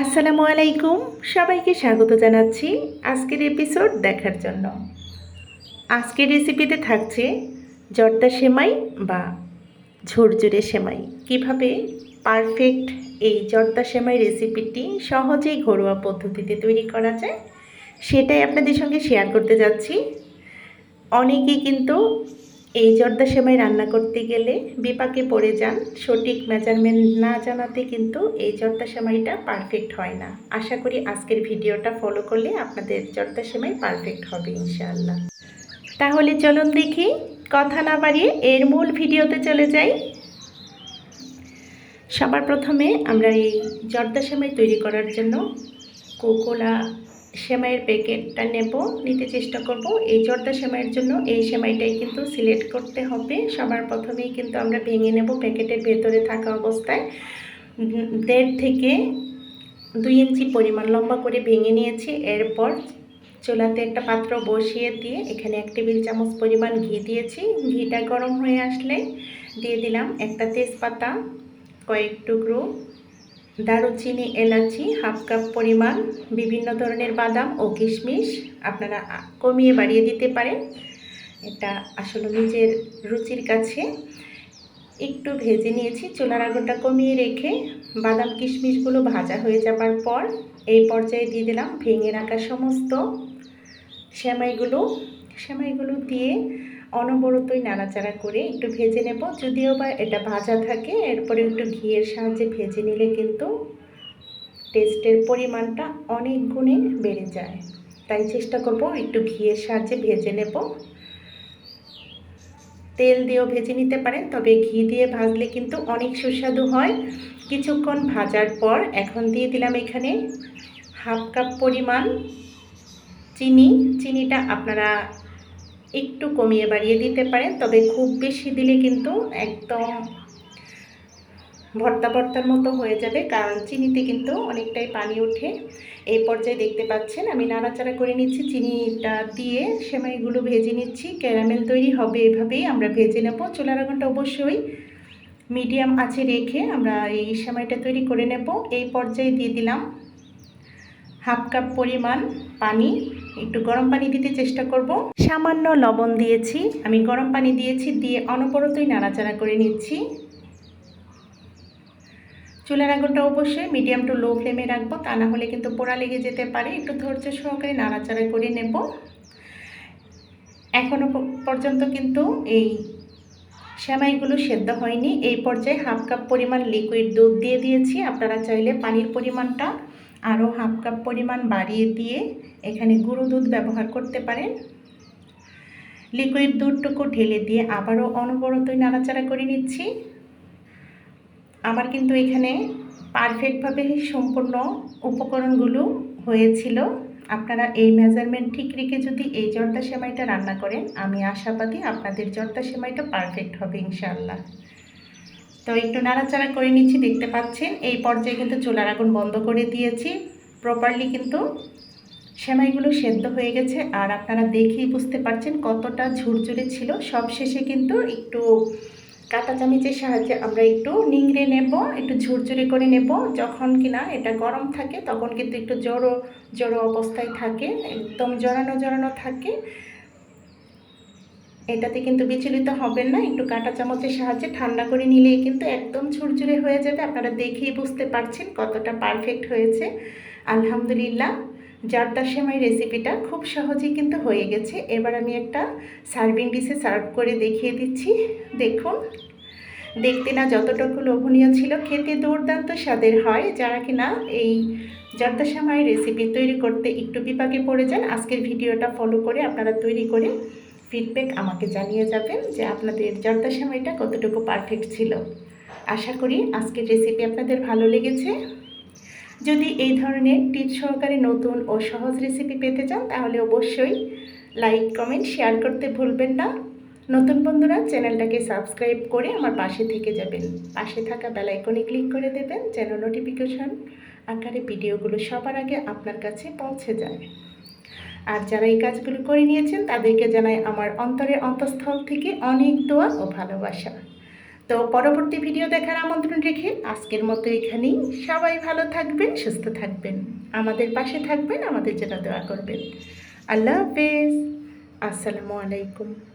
আসসালামু আলাইকুম। সবাইকে স্বাগত জানাচ্ছি আজকের এপিসোড দেখার জন্য। আজকের রেসিপিতে থাকছে জর্দা সেমাই বা ঝুরঝুরে সেমাই। কীভাবে পারফেক্ট এই জর্দা সেমাই রেসিপিটি সহজেই ঘরোয়া পদ্ধতিতে তৈরি করা যায়, সেটাই আপনাদের সঙ্গে শেয়ার করতে যাচ্ছি। অনেকেই কিন্তু এই জর্দা সেমাই রান্না করতে গেলে বিপাকে পড়ে যান। সঠিক মেজারমেন্ট না জানাতে কিন্তু এই জর্দা সেমাইটা পারফেক্ট হয় না। আশা করি আজকের ভিডিওটা ফলো করলে আপনাদের জর্দা সেমাই পারফেক্ট হবে ইনশাআল্লাহ। তাহলে চলুন দেখি, কথা না বাড়িয়ে এর মূল ভিডিওতে চলে যাই। সবার প্রথমে আমরা এই জর্দা সেমাই তৈরি করার জন্য কোকোলা সেমাইয়ের প্যাকেটটা নেব, নিতে চেষ্টা করব। এই জর্দা সেমাইয়ের জন্য এই সেমাইটাই কিন্তু সিলেক্ট করতে হবে। সবার প্রথমেই কিন্তু আমরা ভেঙে নেব প্যাকেটের ভেতরে থাকা অবস্থায়। দেড় থেকে দুই ইঞ্চি পরিমাণ লম্বা করে ভেঙে নিয়েছি। এরপর চুলাতে একটা পাত্র বসিয়ে দিয়ে এখানে এক টেবিল চামচ পরিমাণ ঘি দিয়েছি। ঘিটা গরম হয়ে আসলে দিয়ে দিলাম একটা তেজপাতা, কয়েক টুকরো দারুচিনি, এলাচি, হাফ কাপ পরিমাণ, বিভিন্ন ধরনের বাদাম ও কিশমিশ আপনারা কমিয়ে বাড়িয়ে দিতে পারেন। এটা আসলে নিজের রুচির কাছে। একটু ভেজে নিয়েছি, চুলার আগুনটা কমিয়ে রেখে বাদাম, কিশমিশগুলো ভাজা হয়ে যাবার পর এই পর্যায়ে দিয়ে দিলাম ভেঙে রাখা সমস্ত সেমাইগুলো। সেমাইগুলো দিয়ে অনবরতই নাড়াচাড়া করে একটু ভেজে নেব। যদিও বা এটা ভাজা থাকে, এরপরে একটু ঘিয়ের সাহায্যে ভেজে নিলে কিন্তু টেস্টের পরিমাণটা অনেক গুণে বেড়ে যায়। তাই চেষ্টা করব একটু ঘিয়ের সাহায্যে ভেজে নেব। তেল দিয়েও ভেজে নিতে পারেন, তবে ঘি দিয়ে ভাজলে কিন্তু অনেক সুস্বাদু হয়। কিছুক্ষণ ভাজার পর এখন দিয়ে দিলাম এখানে হাফ কাপ পরিমাণ চিনি। চিনিটা আপনারা একটু কমিয়ে বাড়িয়ে দিতে পারেন তবে খুব বেশি দিলে কিন্তু একদম ভর্তা ভর্তার মতো হয়ে যাবে, কারণ চিনিতে কিন্তু অনেকটাই পানি ওঠে। এই পর্যায়ে দেখতে পাচ্ছেন, আমি নাড়াচাড়া করে নিচ্ছি, চিনিটা দিয়ে সেমাইগুলো ভেজে নিচ্ছি, ক্যারামেল তৈরি হবে এভাবেই, আমরা ভেজে নেব, চুলার আগুনটা অবশ্যই মিডিয়াম আছে রেখে আমরা এই সেমাইটা তৈরি করে নেব। এই পর্যায়ে দিয়ে দিলাম হাফ কাপ পরিমাণ পানি একটু গরম পানি দিতে চেষ্টা করব। সামান্য লবণ দিয়েছি। আমি গরম পানি দিয়েছি দিয়ে অনবরতই নাড়াচাড়া করে নিচ্ছি। চুলার আগুনটা অবশ্যই মিডিয়াম টু লো ফ্লেমে রাখব তা না হলে কিন্তু পোড়া লেগে যেতে পারে। একটু ধৈর্য সহকারে নাড়াচাড়া করে নেব। এখনও পর্যন্ত কিন্তু এই সেমাইগুলো সেদ্ধ হয়নি। এই পর্যায়ে হাফ কাপ পরিমাণ লিকুইড দুধ দিয়ে দিয়েছি। আপনারা চাইলে পানির পরিমাণটা আরও হাফ কাপ পরিমাণ বাড়িয়ে দিয়ে এখানে গুঁড়ো দুধ ব্যবহার করতে পারেন। লিকুইড দুধটুকু ঢেলে দিয়ে আবারও অনবরতই নাড়াচাড়া করে নিচ্ছি। আমার কিন্তু এখানে পারফেক্টভাবে সম্পূর্ণ উপকরণগুলো হয়েছিল। আপনারা এই মেজারমেন্ট ঠিক রেখে যদি এই জর্দা সেমাইটা রান্না করেন, আমি আশাবাদী আপনাদের জর্দা সেমাইটা পারফেক্ট হবে ইনশাআল্লাহ। তো একটু নাড়াচাড়া করে নিচ্ছি, দেখতে পাচ্ছেন? এই পর্যায়ে কিন্তু চুলার আগুন বন্ধ করে দিয়েছি। প্রপারলি কিন্তু সেমাইগুলো সেদ্ধ হয়ে গেছে। আর আপনারা দেখেই বুঝতে পারছেন কতটা ঝুরঝুরে ছিল। সব শেষে কিন্তু একটু কাঁটা চামিচের সাহায্যে আমরা একটু নিংড়ে নেব, একটু ঝুরঝুরে করে নেব। যখন কিনা এটা গরম থাকে, তখন কিন্তু একটু জড়ো জড়ো অবস্থায় থাকে, একদম জড়ানো জড়ানো থাকে। এটাতে কিন্তু বিচলিত হবেন না, একটু কাঁটা চামচের সাহায্যে ঠান্ডা করে নিলেই কিন্তু একদম ঝুরঝুরে হয়ে যাবে। আপনারা দেখেই বুঝতে পারছেন কতটা পারফেক্ট হয়েছে। আলহামদুলিল্লাহ জারদা সেমাই রেসিপিটা খুব সহজেই কিন্তু হয়ে গেছে। এবার আমি একটা সার্ভিং ডিশে সার্ভ করে দেখিয়ে দিচ্ছি। দেখুন, দেখতে না যতটুকু লোভনীয় ছিল, খেতে দুর্দান্ত স্বাদের হয়। যারা কিনা এই জর্দা সেমাই রেসিপি তৈরি করতে একটু বিপাকে পড়ে যান, আজকের ভিডিওটা ফলো করে আপনারা তৈরি করে ফিডব্যাক আমাকে জানিয়ে যাবেন যে আপনাদের জর্দা সেমাইটা কতটুকু পারফেক্ট ছিল। আশা করি আজকের রেসিপি আপনাদের ভালো লেগেছে। যদি এই ধরনের টিপ সহকারে নতুন ও সহজ রেসিপি পেতে চান, তাহলে অবশ্যই লাইক কমেন্ট শেয়ার করতে ভুলবেন না। নতুন বন্ধুরা, চ্যানেলটাকে সাবস্ক্রাইব করে আমার পাশে থেকে যাবেন। পাশে থাকা বেল আইকনে ক্লিক করে দেবেন, যেন নোটিফিকেশন আকারে ভিডিওগুলো সবার আগে আপনার কাছে পৌঁছে যায়। আর যারা এই কাজগুলো করে নিয়েছেন, তাদেরকে জানাই আমার অন্তরের অন্তঃস্থল থেকে অনেক দোয়া ও ভালোবাসা। তো পরবর্তী ভিডিও দেখার আমন্ত্রণ রেখে আজকের মতো এখানেই সবাই ভালো থাকবেন, সুস্থ থাকবেন। আমাদের পাশে থাকবেন, আমাদের জন্য দোয়া করবেন। আল্লাহ হাফেজ। আসসালামু আলাইকুম।